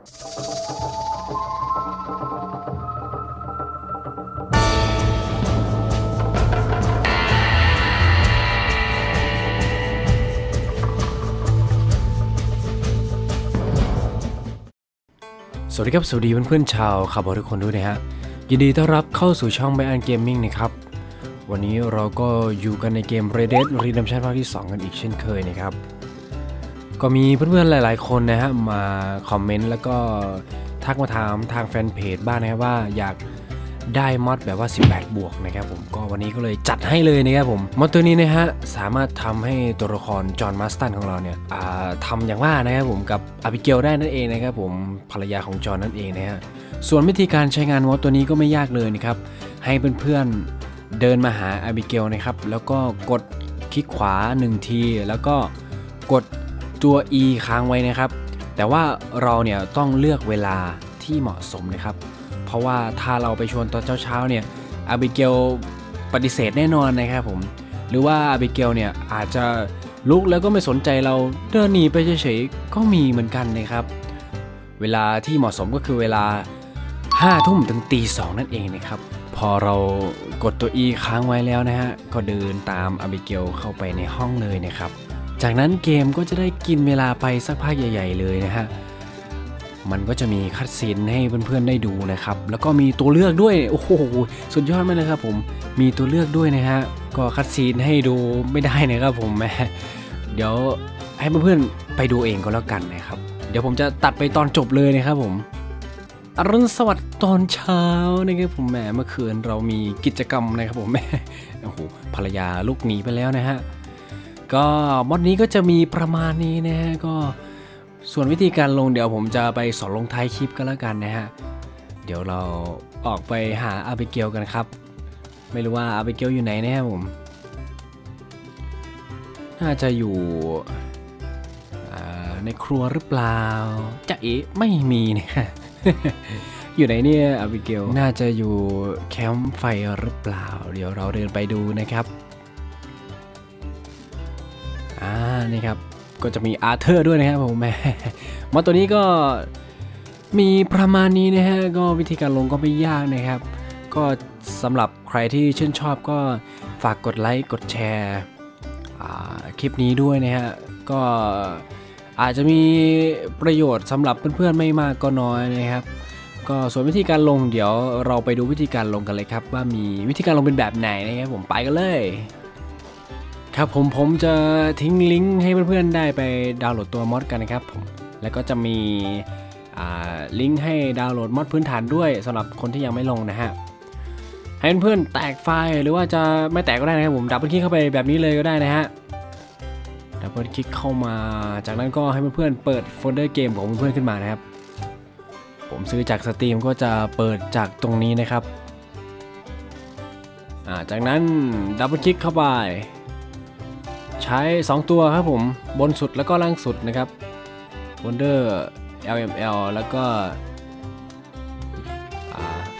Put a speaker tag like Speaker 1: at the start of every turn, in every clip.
Speaker 1: สวัสดีครับ สวัสดีเพื่อนๆชาวคาร์บอทุกคนด้วยนะฮะ ยินดีต้อนรับเข้าสู่ช่องไบอันเกมมิ่งนะครับ วันนี้เราก็อยู่กันในเกม Red Dead Redemption ภาคที่ 2 กันอีกเช่นเคยนะครับ ก็มีเพื่อนๆหลาย ๆ คนนะฮะมาคอมเมนต์แล้วก็ทักมาถามทางแฟนเพจบ้างนะครับว่าอยากได้มอดแบบว่า 18 บวกนะครับผมก็วันนี้ก็เลยจัดให้เลยนะครับผมมอดตัวนี้นะฮะสามารถทำให้ตัวละครจอห์นมาสตันของเราเนี่ยอ่าทำอย่างว่านะครับผมกับอบิเกลได้นั่นเองนะครับผมภรรยาของจอห์นนั่นเองนะฮะส่วนวิธีการใช้งานมอดตัวนี้ก็ไม่ยากเลยนะครับให้เพื่อนๆเดินมาหาอบิเกลนะครับแล้วก็กดคลิกขวา 1 ที แล้วก็กด ตัว E ค้างไว้นะครับ แต่ว่าเราเนี่ยต้องเลือกเวลาที่เหมาะสมนะครับ เพราะว่าถ้าเราไปชวนตอนเช้าๆเนี่ยอาบิเกลปฏิเสธแน่นอนนะครับผม หรือว่าอาบิเกลเนี่ยอาจจะลุกแล้วก็ไม่สนใจเราเดินหนีไปเฉยๆก็มีเหมือนกันนะครับ เวลาที่เหมาะสมก็คือเวลา5ทุ่มถึงตีสองนั่นเองนะครับ พอเรากดตัว E ค้างไว้แล้วนะฮะ ก็เดินตามอาบิเกลเข้าไปในห้องเลยนะครับ จากนั้นเกมก็จะได้กินเวลาไปสักพักใหญ่ ๆ เลยนะฮะ มันก็จะมีคัดซีนให้เพื่อนๆได้ดูนะครับ แล้วก็มีตัวเลือกด้วย โอ้โห สุดยอดมากเลยครับผม มีตัวเลือกด้วยนะฮะ ก็คัดซีนให้ดูไม่ได้นะครับผมแหมเดี๋ยวให้เพื่อนๆไปดูเองก็แล้วกันนะครับ เดี๋ยวผมจะตัดไปตอนจบเลยนะครับผมอรุณสวัสดิ์ตอนเช้านะครับผมแหมเมื่อคืนเรามีกิจกรรมนะครับผมแหมโอ้โหภรรยาลูกหนีไปแล้วนะฮะ ก็มอดนี้ก็จะมีประมาณนี้นะฮะก็ส่วนวิธีการลงเดี๋ยวผมจะไปสอนลงท้ายคลิปก็แล้วกันนะฮะเดี๋ยวเราออกไปหาอาบิเกลกันครับ ไม่รู้ว่าอาบิเกลอยู่ไหนนะครับผมน่าจะอยู่ในครัวหรือเปล่าจะเอ๋ไม่มีเนี่ยอยู่ไหนเนี่ยอาบิเกลน่าจะอยู่แคมป์ไฟหรือเปล่า เดี๋ยวเราเดินไปดูนะครับ นี่ครับก็จะมีอาร์เธอร์ด้วยนะครับผมแม่มอตัวนี้ก็มีประมาณนี้นะฮะก็วิธีการลงก็ไม่ยากนะครับ ก็สำหรับใครที่ชื่นชอบก็ฝากกดไลค์กดแชร์คลิปนี้ด้วยนะฮะก็อาจจะมีประโยชน์สำหรับเพื่อนๆไม่มากก็น้อยนะครับ ก็ส่วนวิธีการลงเดี๋ยวเราไปดูวิธีการลงกันเลยครับ ว่ามีวิธีการลงเป็นแบบไหนนะครับผมไปกันเลย ครับผมผมจะทิ้งลิงก์ให้เพื่อนๆได้ไปดาวน์โหลดตัวมอดกันนะครับผมแล้วก็จะมีลิงก์ให้ดาวน์โหลดมอดพื้นฐานด้วยสำหรับคนที่ยังไม่ลงนะฮะให้เพื่อนๆแตกไฟล์หรือว่าจะไม่แตกก็ได้นะครับผมดับเบิลคลิกเข้าไปแบบนี้เลยก็ได้นะฮะดับเบิลคลิกเข้ามา จากนั้นก็ให้เพื่อนๆเปิดโฟลเดอร์เกมของเพื่อนๆขึ้นมานะครับ ผมซื้อจากสตรีมก็จะเปิดจากตรงนี้นะครับจากนั้นดับเบิลคลิกเข้าไป ใช้ 2 ตัวครับผมบนสุดแล้วก็ล่างสุดนะครับ Wonder LML แล้วก็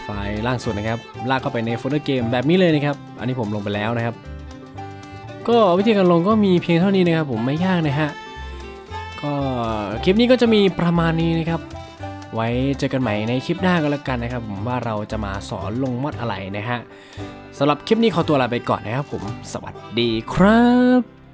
Speaker 1: ไฟล์ล่างสุดนะครับ ลากเข้าไปในโฟลเดอร์เกมแบบนี้เลยนะครับ อันนี้ผมลงไปแล้วนะครับ ก็วิธีการลงก็มีเพียงเท่านี้นะครับ ผมไม่ยากนะฮะก็คลิปนี้ก็จะมีประมาณนี้นะครับ ไว้เจอกันใหม่ในคลิปหน้าก็แล้วกันนะครับ ผมว่าเราจะมาสอนลงมอดอะไรนะฮะสำหรับคลิปนี้ขอตัวลาไปก่อนนะครับผม สวัสดีครับ